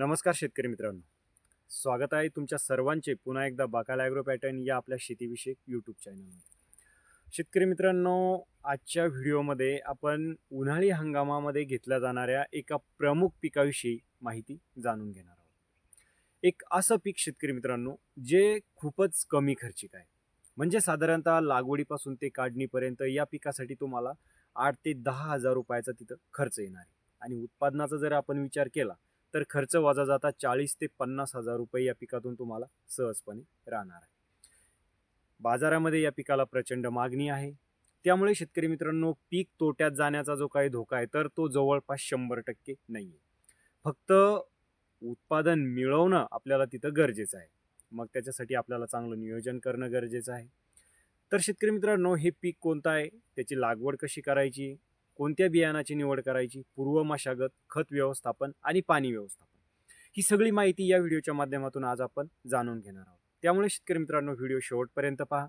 नमस्कार शेतकरी मित्रांनो. स्वागत आहे तुमच्या सर्वांचे पुन्हा एकदा बाकाला ॲग्रो पॅटर्न या आपल्या शेतीविषयक यूट्यूब चॅनलमध्ये शेतकरी मित्रांनो आजच्या व्हिडिओमध्ये आपण उन्हाळी हंगामामध्ये घेतल्या जाणाऱ्या एका प्रमुख पिकाविषयी माहिती जाणून घेणार आहोत. एक असं पीक शेतकरी मित्रांनो जे खूपच कमी खर्चिक आहे. म्हणजे साधारणतः लागवडीपासून ते काढणीपर्यंत या पिकासाठी तुम्हाला आठ ते दहा हजार रुपयाचा तिथं खर्च येणार आहे. आणि उत्पादनाचा जर आपण विचार केला तर खर्च वजा जाता चाळीस ते पन्नास हजार रुपये या पिकातून तुम्हाला सहजपणे राहणार आहे. बाजारामध्ये या पिकाला प्रचंड मागणी आहे. त्यामुळे शेतकरी मित्रांनो पीक तोट्यात जाण्याचा जो काही धोका आहे तर तो जवळपास शंभर टक्के नाही आहे फक्त उत्पादन मिळवणं आपल्याला तिथं गरजेचं आहे. मग त्याच्यासाठी आपल्याला चांगलं नियोजन करणं गरजेचं आहे. तर शेतकरी मित्रांनो हे पीक कोणतं आहे? त्याची लागवड कशी करायची? कोणत्या बियाणाची निवड करायची? पूर्व मशागत खत व्यवस्थापन आणि पाणी व्यवस्थापन. ही सगळी माहिती या व्हिडिओच्या माध्यमातून आज आपण जाणून घेणार आहोत. त्यामुळे शेतकरी मित्रांनो व्हिडिओ शेवटपर्यंत पहा.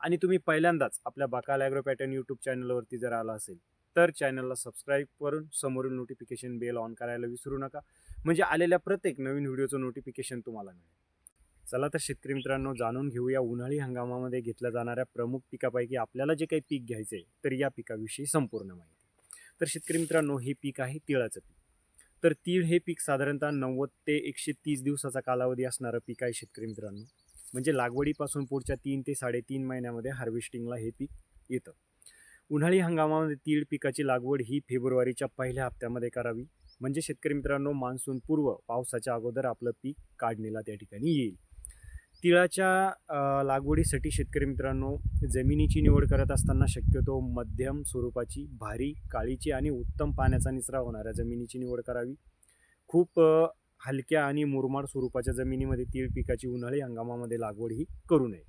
आणि तुम्ही पहिल्यांदाच आपल्या बकाल ॲग्रो पॅटर्न यूट्यूब चॅनलवरती जर आला असेल तर चॅनलला सबस्क्राईब करून समोरून नोटिफिकेशन बेल ऑन करायला विसरू नका. म्हणजे आलेल्या प्रत्येक नवीन व्हिडिओचं नोटिफिकेशन तुम्हाला मिळेल. चला तर शेतकरी मित्रांनो जाणून घेऊया उन्हाळी हंगामामध्ये घेतल्या जाणाऱ्या प्रमुख पिकापैकी आपल्याला जे काही पीक घ्यायचं आहे तर या पिकाविषयी संपूर्ण माहिती. तर शेतकरी मित्रांनो हे पीक आहे तिळाचं पीक. तर तीळ हे पीक साधारणतः नव्वद ते एकशे तीस दिवसाचा कालावधी असणारं पीक आहे शेतकरी मित्रांनो. म्हणजे लागवडीपासून पुढच्या तीन ते साडेतीन महिन्यामध्ये हार्वेस्टिंगला हे पीक येतं. उन्हाळी हंगामामध्ये तीळ पिकाची लागवड ही फेब्रुवारीच्या पहिल्या हप्त्यामध्ये करावी. म्हणजे शेतकरी मित्रांनो मान्सूनपूर्व पावसाच्या अगोदर आपलं पीक काढणीला त्या ठिकाणी येईल. तिळाच्या लागवडीसाठी शेतकरी मित्रांनो जमिनीची निवड करत असताना शक्यतो मध्यम स्वरूपाची भारी काळीची आणि उत्तम पाण्याचा निचरा होणाऱ्या जमिनीची निवड करावी. खूप हलक्या आणि मुरमाड स्वरूपाच्या जमिनीमध्ये तीळ पिकाची उन्हाळी हंगामामध्ये लागवड ही करू नये.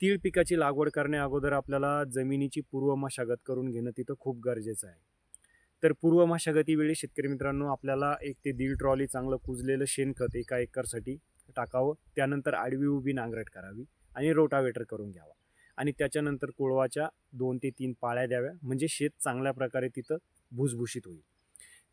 तीळ पिकाची लागवड करण्या अगोदर आपल्याला जमिनीची पूर्व मशागत करून घेणं तिथं खूप गरजेचं आहे. तर पूर्व मशागतीवेळी शेतकरी मित्रांनो आपल्याला एक ते दीड ट्रॉली चांगलं कुजलेलं शेणखत एका एकरसाठी टाकावं. त्यानंतर आडवी उभी नांगरट करावी आणि रोटावेटर करून घ्यावा. आणि त्याच्यानंतर कोळवाच्या दोन ते तीन पाळ्या द्याव्या. म्हणजे शेत चांगल्या प्रकारे तिथं भुसभुशीत होईल.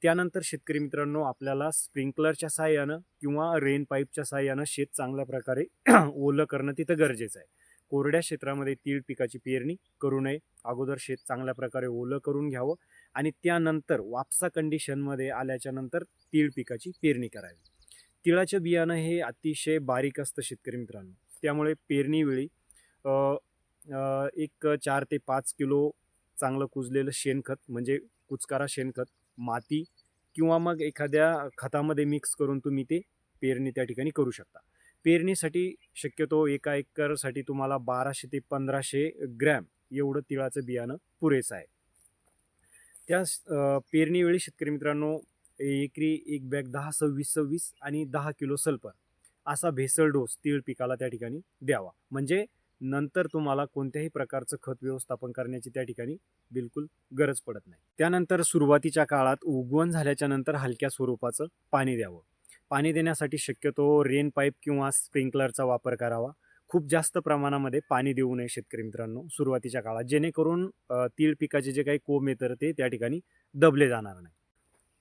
त्यानंतर शेतकरी मित्रांनो आपल्याला स्प्रिंकलरच्या साहाय्यानं किंवा रेन पाईपच्या साहाय्यानं शेत चांगल्या प्रकारे ओलं करणं तिथं गरजेचं आहे. कोरड्या क्षेत्रामध्ये तीळ पिकाची पेरणी करू नये. अगोदर शेत चांगल्या प्रकारे ओलं करून घ्यावं. आणि त्यानंतर वापसा कंडिशनमध्ये आल्याच्यानंतर तीळ पिकाची पेरणी करावी. तिळाचं बियाणं हे अतिशय बारीक असतं शेतकरी मित्रांनो. त्यामुळे पेरणीवेळी एक चार ते पाच किलो चांगलं कुजलेलं शेणखत म्हणजे कुचकारा शेणखत माती किंवा मग एखाद्या खतामध्ये मिक्स करून तुम्ही ते पेरणी त्या ठिकाणी करू शकता. पेरणीसाठी शक्यतो एका एकरसाठी तुम्हाला बाराशे ते पंधराशे ग्रॅम एवढं तिळाचं बियाणं पुरेसं आहे. त्या पेरणीवेळी शेतकरी मित्रांनो एकरी एक बॅग दहा सव्वीस सव्वीस आणि दहा किलो सल्फर असा भेसळ डोस तीळ पिकाला त्या ठिकाणी द्यावा. म्हणजे नंतर तुम्हाला कोणत्याही प्रकारचं खत व्यवस्थापन करण्याची त्या ठिकाणी बिलकुल गरज पडत नाही. त्यानंतर सुरुवातीच्या काळात उगवण झाल्याच्यानंतर हलक्या स्वरूपाचं पाणी द्यावं. पाणी देण्यासाठी शक्यतो रेन पाईप किंवा स्प्रिंकलरचा वापर करावा. खूप जास्त प्रमाणामध्ये पाणी देऊ नये शेतकरी मित्रांनो सुरुवातीच्या काळात जेणेकरून तीळ पिकाचे जे काही कोंब येतं ते त्या ठिकाणी दबले जाणार नाही.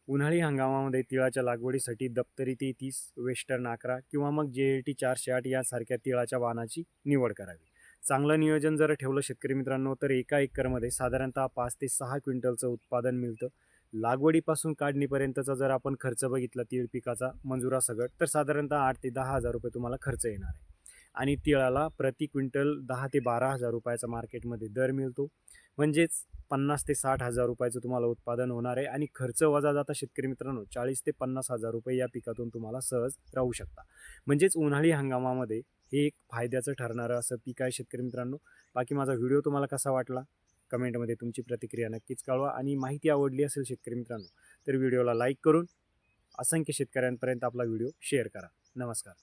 उन्हाळी हंगामामध्ये तिळाच्या लागवडीसाठी दप्तरी तेहतीस वेस्टर्न अकरा किंवा मग जे एल टी चारशे आठ यासारख्या तिळाच्या वाहनाची निवड करावी. चांगलं नियोजन जर ठेवलं शेतकरी मित्रांनो तर एका एकरमध्ये साधारणतः पाच ते सहा क्विंटलचं उत्पादन मिळतं. लागवडीपासून काढणीपर्यंतचा जर आपण खर्च बघितला तीळ पिकाचा मंजुरासगट तर साधारणतः आठ ते दहा हजार रुपये तुम्हाला खर्च येणार आहे. आणि तिळाला प्रति क्विंटल दहा ते बारा हजार रुपयाचा मार्केटमध्ये दर मिळतो. म्हणजेच पन्नास ते साठ हजार रुपयाचं तुम्हाला उत्पादन होणार आहे आणि खर्च वजा जाता शेतकरी मित्रांनो चाळीस ते पन्नास हजार रुपये या पिकातून तुम्हाला सहज राहू शकता. म्हणजेच उन्हाळी हंगामामध्ये हे एक फायद्याचं ठरणारं असं पीक आहे शेतकरी मित्रांनो. बाकी माझा व्हिडिओ तुम्हाला कसा वाटला? कमेंटमध्ये तुमची प्रतिक्रिया नक्कीच कळवा आणि माहिती आवडली असेल शेतकरी मित्रांनो तर व्हिडिओला लाईक करून असंख्य शेतकऱ्यांपर्यंत आपला व्हिडिओ शेअर करा. नमस्कार.